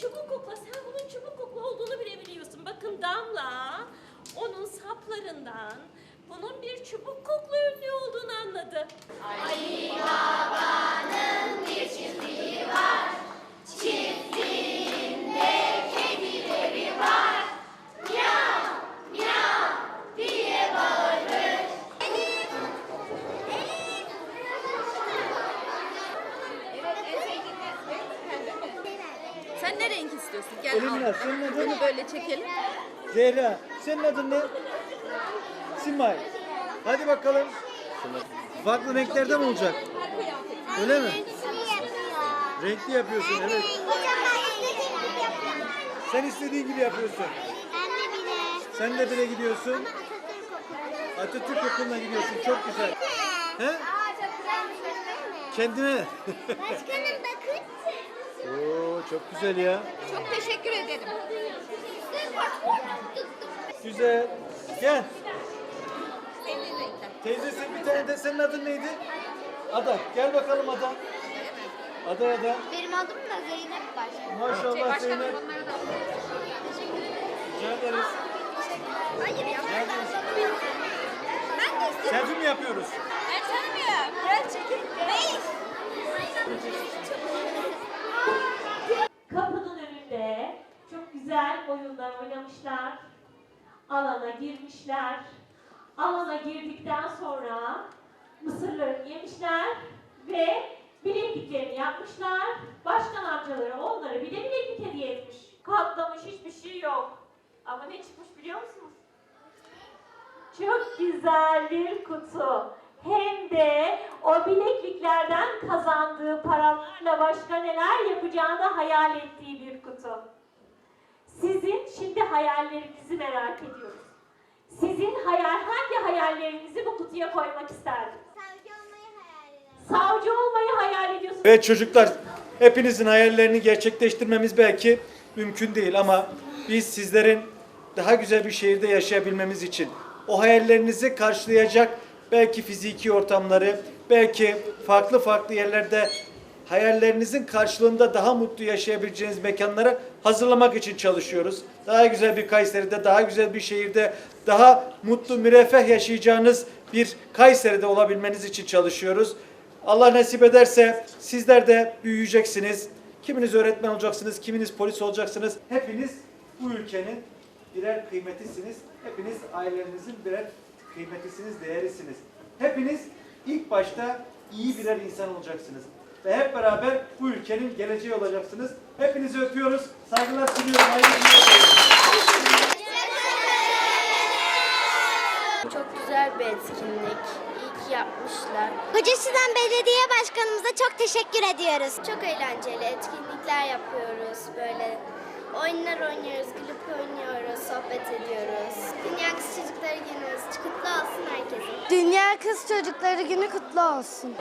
Çubuk kukla. Sen bunun çubuk kukla olduğunu bile biliyorsun. Bakın Damla onun saplarından bunun bir çubuk kukla ünlü olduğunu anladı. Sen ne renk istiyorsun? Gel Elimle al. senin adın Bunu böyle çekelim. Zehra. Senin adın ne? Simay. Hadi bakalım. Farklı renklerde mi olacak? Öyle mi? Renkli yapıyorsun evet. Sen istediğin gibi yapıyorsun. Sen de bile gidiyorsun. Atatürk okuluna gidiyorsun. Çok güzel. He? Kendine. Başkanım bakın. Oo çok güzel ya. Çok teşekkür ederim. Güzel. Gel. Teyzesi bir tane de senin adın neydi? Ada. Gel bakalım Ada. Ada Ada. Benim adım da Zeynep Başkan. Maşallah Zeynep. onlara da Rica ederiz. Hayır ya. Ben de istiyorum. Selfie mi yapıyoruz? Ben tanımıyorum. Gel çekin. Hayır. Oyunlar oynamışlar. Alana girmişler. Alana girdikten sonra mısırlarını yemişler ve bilekliklerini yapmışlar. Başkan amcaları onlara bir de bileklik hediye etmiş. Katlamış hiçbir şey yok. Ama ne çıkmış biliyor musunuz? Çok güzel bir kutu. Hem de o bilekliklerden kazandığı paralarla başka neler yapacağını hayal ettiği bir kutu. Sizin şimdi hayallerinizi merak ediyoruz. Sizin hayal hangi hayallerinizi bu kutuya koymak isterdiniz? Savcı olmayı hayal ederim. Savcı olmayı hayal ediyorsunuz. Evet çocuklar, hepinizin hayallerini gerçekleştirmemiz belki mümkün değil ama biz sizlerin daha güzel bir şehirde yaşayabilmemiz için o hayallerinizi karşılayacak belki fiziki ortamları, belki farklı farklı yerlerde hayallerinizin karşılığında daha mutlu yaşayabileceğiniz mekanları hazırlamak için çalışıyoruz. Daha güzel bir Kayseri'de, daha güzel bir şehirde, daha mutlu, müreffeh yaşayacağınız bir Kayseri'de olabilmeniz için çalışıyoruz. Allah nasip ederse sizler de büyüyeceksiniz. Kiminiz öğretmen olacaksınız, kiminiz polis olacaksınız. Hepiniz bu ülkenin birer kıymetisiniz. Hepiniz ailenizin birer kıymetisiniz, değerisiniz. Hepiniz ilk başta iyi birer insan olacaksınız. Ve hep beraber bu ülkenin geleceği olacaksınız. Hepinizi öpüyoruz. Saygılar sunuyorum. Hayırlı günler. Çok güzel bir etkinlik. İyi ki yapmışlar. Kocasinan Belediye Başkanımıza çok teşekkür ediyoruz. Çok eğlenceli etkinlikler yapıyoruz. Böyle oyunlar oynuyoruz, klip oynuyoruz, sohbet ediyoruz. Dünya Kız Çocukları Günümüz kutlu olsun herkesin. Dünya Kız Çocukları Günü kutlu olsun.